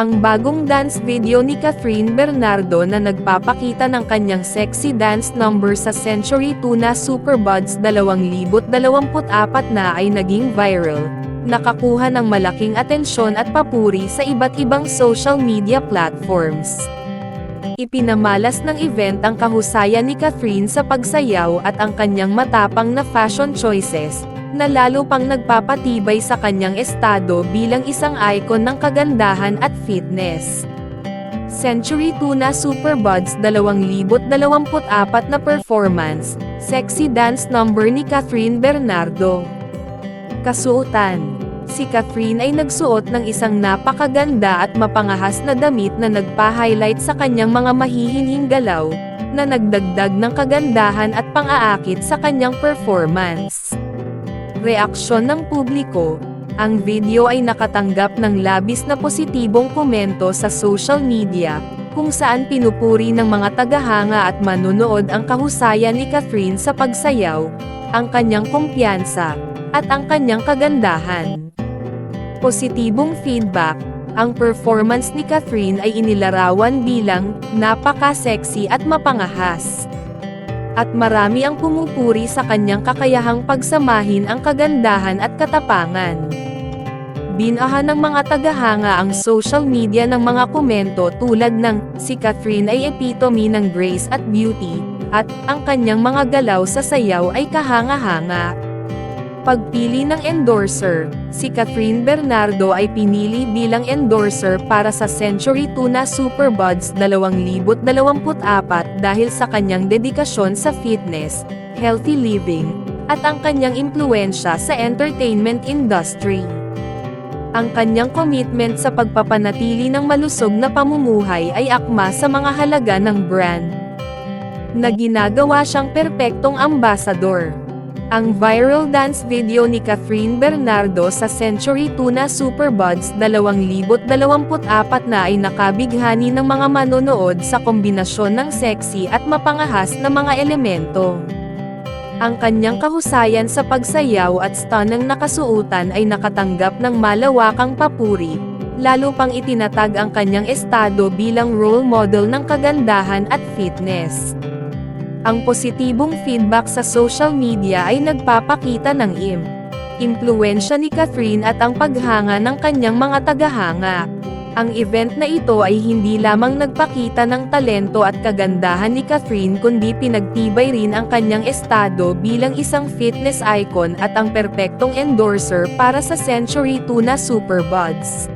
Ang bagong dance video ni Catherine Bernardo na nagpapakita ng kanyang sexy dance number sa Century Tuna Superbuds 2024 na ay naging viral. Nakakuha ng malaking atensyon at papuri sa iba't ibang social media platforms. Ipinamalas ng event ang kahusayan ni Catherine sa pagsayaw at ang kanyang matapang na fashion choices, na lalo pang nagpapatibay sa kanyang estado bilang isang icon ng kagandahan at fitness. Century Tuna Superbuds 2024 na performance, sexy dance number ni Catherine Bernardo. Kasuotan Si Catherine ay nagsuot ng isang napakaganda at mapangahas na damit na nagpa-highlight sa kanyang mga mahihinhing galaw, na nagdagdag ng kagandahan at pang-aakit sa kanyang performance. Reaksyon ng publiko, ang video ay nakatanggap ng labis na positibong komento sa social media, kung saan pinupuri ng mga tagahanga at manunood ang kahusayan ni Catherine sa pagsayaw, ang kanyang kumpiyansa, at ang kanyang kagandahan. Positibong feedback, ang performance ni Catherine ay inilarawan bilang napaka-sexy at mapangahas. At marami ang pumupuri sa kanyang kakayahang pagsamahin ang kagandahan at katapangan. Binahan ng mga tagahanga ang social media ng mga komento tulad ng, si Catherine ay epitome ng grace at beauty, at, ang kanyang mga galaw sa sayaw ay kahanga-hanga. Pagpili ng endorser, si Catherine Bernardo ay pinili bilang endorser para sa Century Tuna Superbuds 2024 dahil sa kanyang dedikasyon sa fitness, healthy living, at ang kanyang impluensya sa entertainment industry. Ang kanyang commitment sa pagpapanatili ng malusog na pamumuhay ay akma sa mga halaga ng brand na ginagawa siyang perpektong ambasador. Ang viral dance video ni Catherine Bernardo sa Century Tuna Superbuds 2024 na ay nakabighani ng mga manonood sa kombinasyon ng sexy at mapangahas na mga elemento. Ang kanyang kahusayan sa pagsayaw at stunning nakasuutan ay nakatanggap ng malawakang papuri, lalo pang itinatag ang kanyang estado bilang role model ng kagandahan at fitness. Ang positibong feedback sa social media ay nagpapakita ng im. Impluensya ni Catherine at ang paghanga ng kanyang mga tagahanga. Ang event na ito ay hindi lamang nagpakita ng talento at kagandahan ni Catherine kundi pinagtibay rin ang kanyang estado bilang isang fitness icon at ang perpektong endorser para sa Century Tuna Superbuds.